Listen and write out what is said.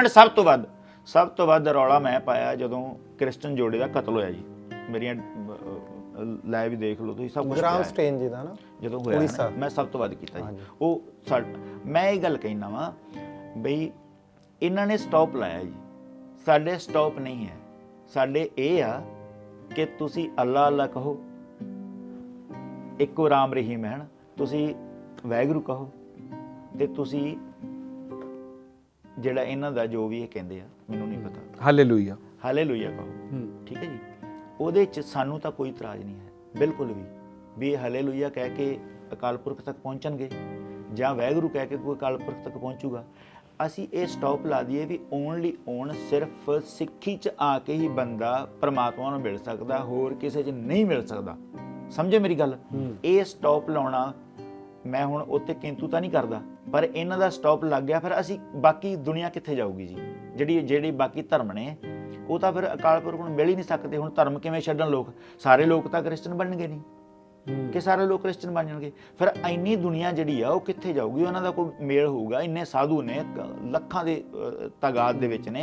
Minute ਸਭ ਤੋਂ ਵੱਧ ਸਭ ਤੋਂ ਵੱਧ ਰੌਲਾ ਮੈਂ ਪਾਇਆ ਜਦੋਂ ਕ੍ਰਿਸਚਨ ਜੋੜੇ ਦਾ ਕਤਲ ਹੋਇਆ ਜੀ। ਮੇਰੀਆਂ ਲਾਈਵ ਦੇਖ ਲਓ ਤੁਸੀਂ ਸਭ ਕੁਝ ਗ੍ਰਾਮ ਸਟੇਨ ਜੀ ਦਾ ਨਾ ਜਦੋਂ ਹੋਇਆ। ਨਾ, ਮੈਂ ਸਭ ਤੋਂ ਵੱਧ ਕੀਤਾ। ਜੀ। ਉਹ ਸਾ- ਮੈਂ ਇਹ ਗੱਲ ਕਹਿਣਾ ਵਾਂ ਬਈ ਇਹਨਾਂ ਨੇ ਸਟਾਪ ਲਾਇਆ ਜੀ। ਸਾਡੇ ਸਟਾਪ ਨਹੀਂ ਹੈ। ਸਾਡੇ ਇਹ ਆ ਕਿ ਤੁਸੀਂ ਅੱਲਾ ਅੱਲਾ ਕਹੋ। ਇੱਕੋ ਰਾਮ ਰਹੀਮ ਹੈ ਨਾ। ਤੁਸੀਂ ਵੈਗਰੂ ਕਹੋ ਤੇ ਤੁਸੀਂ ਜਿਹੜਾ ਇਹਨਾਂ ਦਾ ਜੋ ਵੀ ਇਹ ਕਹਿੰਦੇ ਆ ਮੈਨੂੰ ਨਹੀਂ ਪਤਾ। ਹਾਲੇਲੂਇਆ। ਹਾਲੇਲੂਇਆ ਕਹੋ। ਠੀਕ ਹੈ ਜੀ? ਉਹਦੇ ਚ ਸਾਨੂੰ ਤਾਂ ਕੋਈ ਇਤਰਾਜ਼ ਨਹੀਂ ਹੈ ਬਿਲਕੁਲ ਵੀ। ਵੀ ਹਾਲੇਲੂਇਆ ਕਹਿ ਕੇ ਅਕਾਲ ਪੁਰਖ ਤੱਕ ਪਹੁੰਚਣਗੇ ਜਾਂ ਵੈਗਰੂ ਕਹਿ ਕੇ ਕੋਈ ਅਕਾਲ ਪੁਰਖ ਤੱਕ ਪਹੁੰਚੂਗਾ। ਅਸੀਂ ਇਹ ਸਟਾਪ ਲਾ ਦਈਏ ਵੀ ਓਨਲੀ ਓਨ ਸਿਰਫ ਸਿੱਖੀ ਚ ਆ ਕੇ ਹੀ ਬੰਦਾ ਪਰਮਾਤਮਾ ਨੂੰ ਮਿਲ ਸਕਦਾ ਹੋਰ ਕਿਸੇ ਚ ਨਹੀਂ ਮਿਲ ਸਕਦਾ। ਸਮਝੇ ਮੇਰੀ ਗੱਲ? ਇਹ ਸਟਾਪ ਲਾਉਣਾ ਮੈਂ ਹੁਣ ਉੱਤੇ ਕਿੰਤੂ ਤਾਂ ਨਹੀਂ ਕਰਦਾ ਪਰ ਇਹਨਾਂ ਦਾ ਸਟਾਪ ਲੱਗ ਗਿਆ ਫਿਰ ਅਸੀਂ ਬਾਕੀ ਦੁਨੀਆ ਕਿੱਥੇ ਜਾਊਗੀ ਜੀ? ਜਿਹੜੀ ਜਿਹੜੀ ਬਾਕੀ ਧਰਮ ਨੇ ਉਹ ਤਾਂ ਫਿਰ ਅਕਾਲ ਪੁਰਖ ਨੂੰ ਮਿਲ ਹੀ ਨਹੀਂ ਸਕਦੇ ਹੁਣ ਧਰਮ ਕਿਵੇਂ ਛੱਡਣ ਲੋਕ? ਸਾਰੇ ਲੋਕ ਤਾਂ ਕ੍ਰਿਸਚਨ ਬਣਨਗੇ ਨਹੀਂ। ਕਿ ਸਾਰੇ ਲੋਕ ਕ੍ਰਿਸਚਨ ਬਣ ਜਾਣਗੇ? ਫਿਰ ਇੰਨੀ ਦੁਨੀਆ ਜਿਹੜੀ ਆ ਉਹ ਕਿੱਥੇ ਜਾਊਗੀ? ਉਹਨਾਂ ਦਾ ਕੋਈ ਮੇਲ ਹੋਊਗਾ ਇੰਨੇ ਸਾਧੂ ਨੇ ਲੱਖਾਂ ਦੇ ਅ, ਤਾਦਾਦ ਦੇ ਵਿੱਚ ਨੇ।